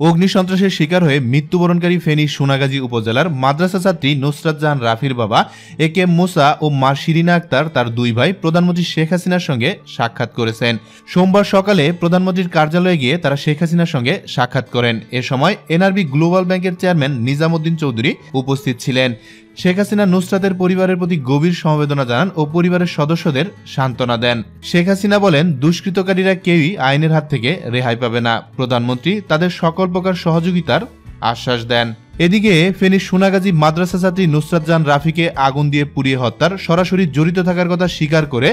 অগ্নিসন্ত্রাসের শিকার হয়ে মৃত্যুবরণকারী ফেনী সোনাগাজী উপজেলার মাদ্রাসা ছাত্রী নুসরাত জাহান রাফির বাবা এ কে মুসা ও মা শিরিনা আক্তার তার দুই ভাই প্রধানমন্ত্রী শেখ হাসিনার সঙ্গে সাক্ষাৎ করেছেন। সোমবার সকালে প্রধানমন্ত্রীর কার্যালয়ে গিয়ে তারা শেখ হাসিনার সঙ্গে সাক্ষাৎ করেন। এ সময় এনআরবি গ্লোবাল ব্যাংকের চেয়ারম্যান নিজামুদ্দিন চৌধুরী উপস্থিত ছিলেন। শেখ হাসিনা নুসরাতের পরিবারের প্রতি গভীর সমবেদনা জানান ও পরিবারের সদস্যদের সান্ত্বনা দেন। শেখ হাসিনা বলেন, দুষ্কৃতকারীরা কেউই আইনের হাত থেকে রেহাই পাবে না। প্রধানমন্ত্রী তাদের সকল প্রকার সহযোগিতার আশ্বাস দেন। এদিকে ফেনী সোনাগাজী মাদ্রাসা ছাত্রী নুসরাত জান রাফিকে আগুন দিয়ে পুড়িয়ে হত্যার সরাসরি জড়িত থাকার কথা স্বীকার করে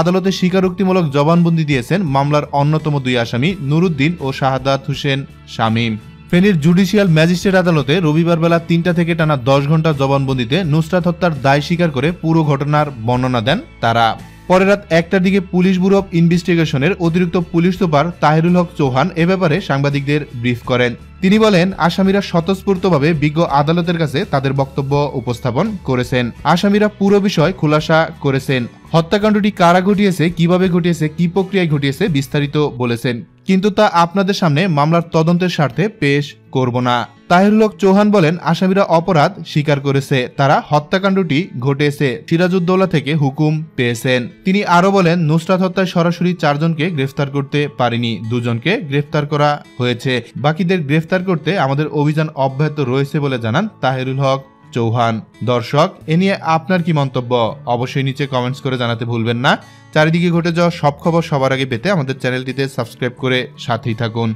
আদালতে স্বীকারোক্তিমূলক জবানবন্দি দিয়েছেন মামলার অন্যতম দুই আসামি নুরুদ্দিন ও শাহাদাত হোসেন শামীম। ফেনীর জুডিশিয়াল ম্যাজিস্ট্রেট আদালতে রবিবার বেলা তিনটা থেকে টানা দশ ঘণ্টা জবানবন্দিতে নুসরাত হত্যার দায় স্বীকার করে পুরো ঘটনার বর্ণনা দেন তারা। পরে রাত একটার দিকে পুলিশ ব্যুরো অব ইনভেস্টিগেশনের অতিরিক্ত পুলিশ সুপার তাহিরুল হক চৌহান এ ব্যাপারে সাংবাদিকদের ব্রিফ করেন। তিনি বলেন, আসামিরা স্বতঃস্ফূর্তভাবে বিজ্ঞ আদালতের কাছে তাদের বক্তব্য উপস্থাপন করেছেন। আসামিরা পুরো বিষয় খোলাসা করেছেন। হত্যাকাণ্ডটি কারা ঘটিয়েছে, কীভাবে ঘটিয়েছে, কি প্রক্রিয়ায় ঘটিয়েছে বিস্তারিত বলেছেন। কিন্তু তা আপনাদের সামনে মামলার তদন্তের স্বার্থে পেশ করব না। তাহিরুল হক চৌহান বলেন, আসামিরা অপরাধ স্বীকার করেছে। তারা হত্যাকাণ্ডটি ঘটেছে। সিরাজউদ্দৌলা থেকে হুকুম পেয়েছেন। তিনি আরও বলেন, নুসরাত হত্যায় সরাসরি চারজনকে গ্রেফতার করতে পারেনি। দুজনকে গ্রেফতার করা হয়েছে। বাকিদের গ্রেফতার করতে আমাদের অভিযান অব্যাহত রয়েছে বলে জানান তাহিরুল হক। চৌহান। দর্শক, এ নিয়ে আপনার কি মন্তব্য? অবশ্যই নিচে কমেন্টস করে জানাতে ভুলবেন না। চারিদিকে ঘটে যাওয়া সব খবর সবার আগে পেতে আমাদের চ্যানেলটিতে সাবস্ক্রাইব করে সাথেই থাকুন।